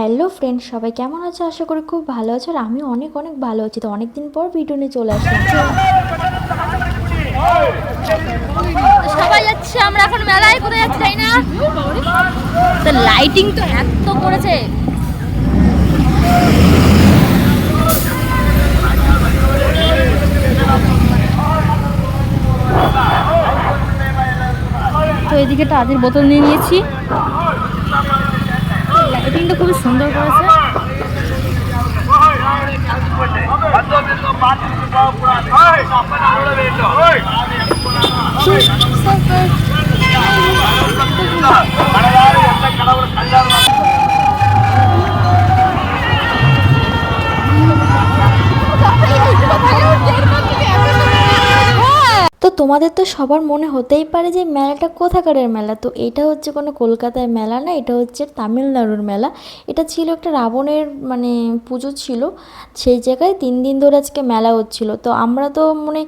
Hello friend সবাই কেমন আছো? আশা করি খুব ভালো আছো আর আমি অনেক অনেক ভালো আছি। তো অনেক দিন পর ভিডিও নিয়ে চলে আসলাম। সবাই যাচ্ছে, আমরা এখন মেলায় কোথায় যাচ্ছি, তাই না? তো লাইটিং তো এত করেছে। তো এদিকে তাদের বোতল নিয়ে নিয়েছি। লাইটিংটা খুবই সুন্দর করেছে তোমাদের তো সবার মনে হতেই পারে যে মেলাটা কোথাকারের মেলা। তো এটা হচ্ছে কোনো কলকাতার মেলা না, এটা হচ্ছে তামিলনাড়ুর মেলা। এটা ছিল একটা রাবণের মানে পুজো ছিল, সেই জায়গায় তিন দিন ধরে আজকে মেলা হচ্ছিল। তো আমরা তো মানে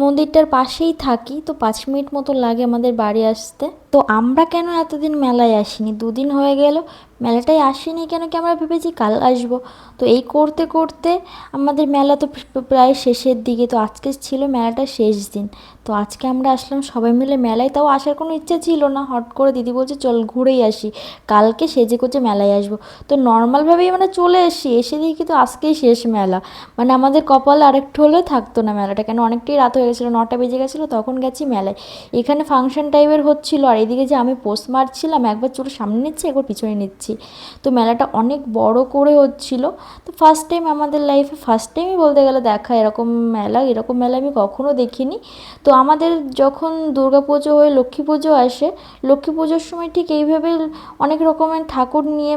মন্দিরটার পাশেই থাকি, তো পাঁচ মিনিট মতো লাগে আমাদের বাড়ি আসতে। তো আমরা কেন এতদিন মেলায় আসিনি? দুদিন হয়ে গেল মেলাটায় আসিনি কেন কি আমরা ভেবেছি কাল আসব। তো এই করতে করতে আমাদের মেলা তো প্রায় শেষের দিকে। তো আজকে ছিল মেলাটা শেষ দিন। তো আজকে আমরা আসলাম সবাই মিলে মেলায়। তাও আসার কোনো ইচ্ছা ছিল না। হট করে দিদি বলছে, চল ঘুরেই আসি। কালকে সেজে করছে মেলায় আসব। তো নর্মালভাবেই মানে চলে এসি এসে দেখি তো আজকেই শেষ মেলা। মানে আমাদের কপাল আরেকটু হলেও থাকতো না মেলাটা। কেন অনেকটাই রাত হয়ে গেছিল, নটা বেজে গেছিল, তখন গেছি মেলায়। এখানে ফাংশন টাইপের হচ্ছিল। আর এদিকে যে আমি পোস্ট মারছিলাম, একবার চোর সামনে নিচ্ছি, একবার পিছনে নিচ্ছি। তো মেলাটা অনেক বড় করে হচ্ছিল। তো ফার্স্ট টাইম আমাদের লাইফে ফার্স্ট টাইমই বলতে গেলে দেখা, এরকম মেলা এরকম মেলা আমি কখনো দেখিনি। তো আমাদের যখন দুর্গা পুজো হয়ে লক্ষ্মী পুজো আসে, লক্ষ্মী পুজোর সময় ঠিক এইভাবে অনেক রকমের ঠাকুর নিয়ে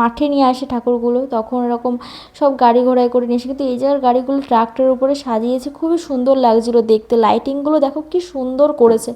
মাঠে নিয়ে আসে ঠাকুরগুলো। তখন এরকম সব গাড়ি ঘোড়ায় করে নিয়ে এসে, কিন্তু এই জায়গার গাড়িগুলো ট্রাক্টরের উপরে সাজিয়েছে, খুবই সুন্দর লাগছিল দেখতে। লাইটিংগুলো দেখো কি সুন্দর করেছে।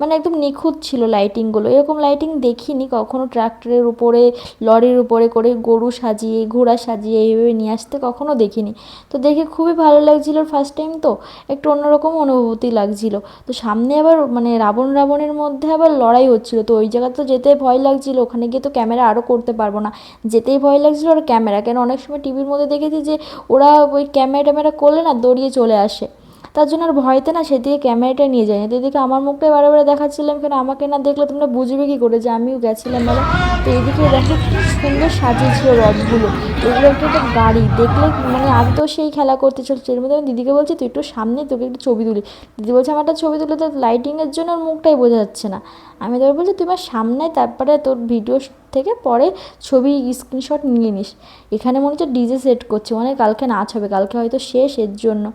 মানে একদম নিখুঁত ছিল লাইটিংগুলো এরকম লাইটিং দেখিনি, কখনো ট্রাক্টরের উপরে লরির উপরে করে গরু সাজিয়ে, ঘোড়া সাজিয়ে এইভাবে নিয়ে আসতে কখনো দেখিনি। তো দেখে খুবই ভালো লাগছিল ফার্স্ট টাইম তো, একটু অন্যরকম অনুভূতি লাগছিল। তো সামনে আবার মানে রাবণ রাবণের মধ্যে আবার লড়াই হচ্ছিল। তো ওই জায়গা তো যেতে ভয় লাগছিল, ওখানে গিয়ে তো ক্যামেরা আরও করতে পারব না। যেতেই ভয় লাগছিল আর ক্যামেরা, কেন অনেক সময় টিভির মধ্যে দেখেছি যে ওরা ওই ক্যামেরা ট্যামেরা করলে না দৌড়িয়ে চলে আসে। তার জন্য আর ভয়তে না সেদিকে ক্যামেরাটা নিয়ে যায়নি। তো এদিকে আমার মুখটাই বারে বারে দেখাচ্ছিলাম কেন? আমাকে না দেখলে তোমরা বুঝবে কি করে যে আমিও গেছিলাম মেলা তো এদিকে দেখো সুন্দর সাজিয়েছিল রথগুলো। এগুলো একটা একটা গাড়ি। দেখলে মানে আমি তো সেই খেলা করতে চলছে। এর মধ্যে আমি দিদিকে বলছি, তুই একটু সামনে তোকে একটু ছবি তুলি। দিদি বলছে, আমার একটা ছবি তুলে তো লাইটিংয়ের জন্য ওর মুখটাই বোঝা যাচ্ছে না। আমি তোর বলছি, তুই আমার সামনে তারপরে তোর ভিডিও থেকে পরে ছবি স্ক্রিনশট নিয়ে নিস। এখানে মনে হচ্ছে ডিজে সেট করছে। মানে কালকে নাচ হবে কালকে হয়তো শেষ এর জন্য।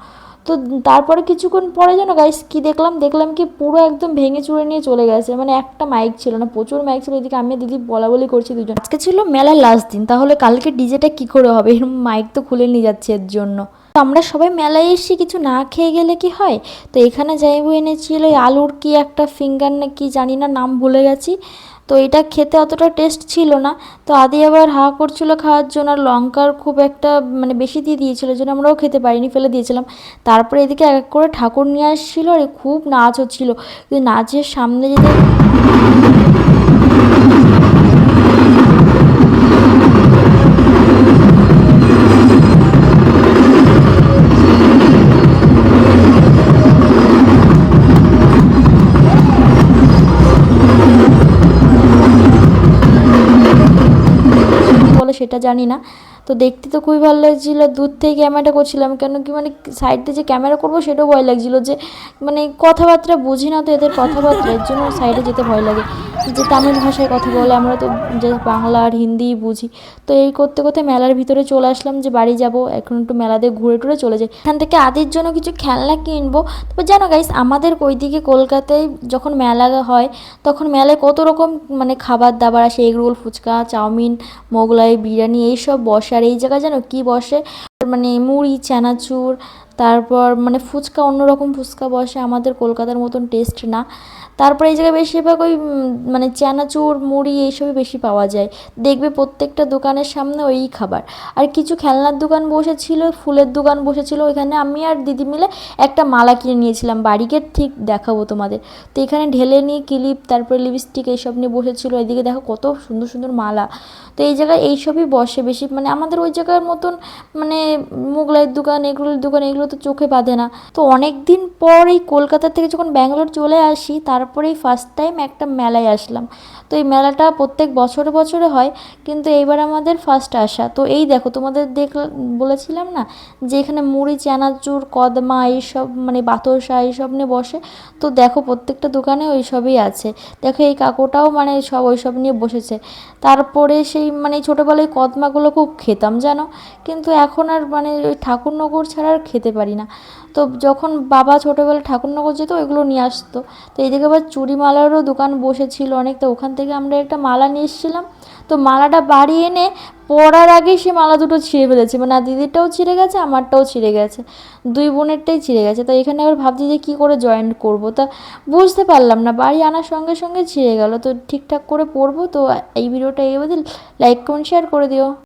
তো তারপরে কিছুক্ষণ পরে যেন গাইস কি দেখলাম? দেখলাম কি পুরো একদম ভেঙে চুড়ে নিয়ে চলে গেছে। মানে একটা মাইক ছিল না, প্রচুর মাইক ছিল। এদিকে আমি দিদি বলা বলি করছি দুজন। আজকে ছিল মেলার লাস্ট দিন, তাহলে কালকে ডিজেটা কি করে হবে? এরকম মাইক তো খুলে নিয়ে যাচ্ছে এর জন্য। তো আমরা সবাই মেলায় এসে কিছু না খেয়ে গেলে কি হয়? তো এখানে যাইবু এনেছিল আলুর কি একটা ফিঙ্গার না কি জানি না, নাম ভুলে গেছি। তো এটা খেতে অতটা টেস্ট ছিল না। তো আদি আবার হা করছিল খাওয়ার জন্য আর লঙ্কার খুব একটা মানে বেশি দিয়ে দিয়েছিলো জন্য আমরাও খেতে পারিনি, ফেলে দিয়েছিলাম। তারপরে এদিকে এক এক করে ঠাকুর নিয়ে আসছিল আর খুব নাচ হচ্ছিল। নাচের সামনে যেতে সেটা জানি না। তো দেখতে তো খুবই ভালো লাগছিল। দূর থেকে ক্যামেরাটা করছিলাম কেন কি মানে সাইডে যে ক্যামেরা করব সেটাও ভয় লাগছিল যে মানে কথাবার্তা বুঝি না তো এদের কথাবার্তা, এর জন্য সাইডে যেতে ভয় লাগে। যে তামিল ভাষায় কথা বলে, আমরা তো যে বাংলা আর হিন্দি বুঝি। তো এই করতে করতে মেলার ভিতরে চলে আসলাম যে বাড়ি যাব, এখন একটু মেলাতে ঘুরে টুরে চলে যাই। এখান থেকে আদির জন্য কিছু খেলনা কিনবো। তবে জানো গাইস আমাদের ওইদিকে কলকাতায় যখন মেলা হয়, তখন মেলায় কত রকম মানে খাবার দাবার আসে egg roll phuchka, chow mein, Mughlai, biryani, এইসব বসে। আর এই জায়গায় জানো কি বসে? মানে মুড়ি, চানাচুর, তারপর মানে ফুচকা অন্যরকম ফুচকা বসে আমাদের কলকাতার মতন টেস্ট না। তারপরে এই জায়গায় বেশিরভাগ ওই মানে চানাচুর, মুড়ি এইসবই বেশি পাওয়া যায়। দেখবে প্রত্যেকটা দোকানের সামনে ওই খাবার। আর কিছু খেলনার দোকান বসেছিল, ফুলের দোকান বসেছিল, ওইখানে আমি আর দিদি মিলে একটা মালা কিনে নিয়েছিলাম। বাড়িকে ঠিক দেখাবো তোমাদের। তো এখানে ঢেলে নিয়ে ক্লিপ, তারপরে লিপস্টিক এইসব নিয়ে বসেছিল। এদিকে দেখো কত সুন্দর সুন্দর মালা। তো এই জায়গায় এইসবই বসে বেশি মানে আমাদের ওই জায়গার মতন মানে মোগলাইয়ের দোকান, এগুলোর দোকান, এগুলো তো চোখে বাঁধে না। তো অনেক দিন পর এই কলকাতা থেকে যখন ব্যাঙ্গালোর চলে আসি, তারপরেই ফার্স্ট টাইম একটা মেলায় আসলাম। তো এই মেলাটা প্রত্যেক বছরে বছরে হয়, কিন্তু এইবার আমাদের ফার্স্ট আসা। তো এই দেখো, তোমাদের দেখ, বলেছিলাম না যে এখানে মুড়ি, চানাচুর, কদমা, এইসব মানে বাতসা, এইসব নিয়ে বসে। তো দেখো, প্রত্যেকটা দোকানে ওই সবই আছে। দেখো, এই কাকুটাও মানে সব ওই সব নিয়ে বসেছে। তারপরে সেই মানে ছোটোবেলায় কদমাগুলো খুব খেতাম, জানো? কিন্তু এখন আর মানে ওই ঠাকুরনগর ছাড়া আর খেতে পারি না। তো যখন বাবা ছোটোবেলায় ঠাকুরনগর যেত, ওইগুলো নিয়ে আসতো। তো এইদিকে আবার চুড়ি মালারও দোকান বসেছিল অনেক। তো ওখান থেকে আমরা একটা মালা নিয়ে এসেছিলাম। তো মালাটা বাড়ি এনে পরার আগেই সে মালা দুটো ছিঁড়ে ফেলেছে। মানে আর দিদিরটাও ছিঁড়ে গেছে, আমারটাও ছিঁড়ে গেছে। দুই বোনেরটাই ছিঁড়ে গেছে। তো এখানে আবার ভাবছি যে কী করে জয়েন্ট করব? তা বুঝতে পারলাম না, বাড়ি আনার সঙ্গে সঙ্গে ছিঁড়ে গেল। তো ঠিকঠাক করে পরবো তো এই ভিডিওটা অবধি। লাইক কমেন্ট শেয়ার করে দিও।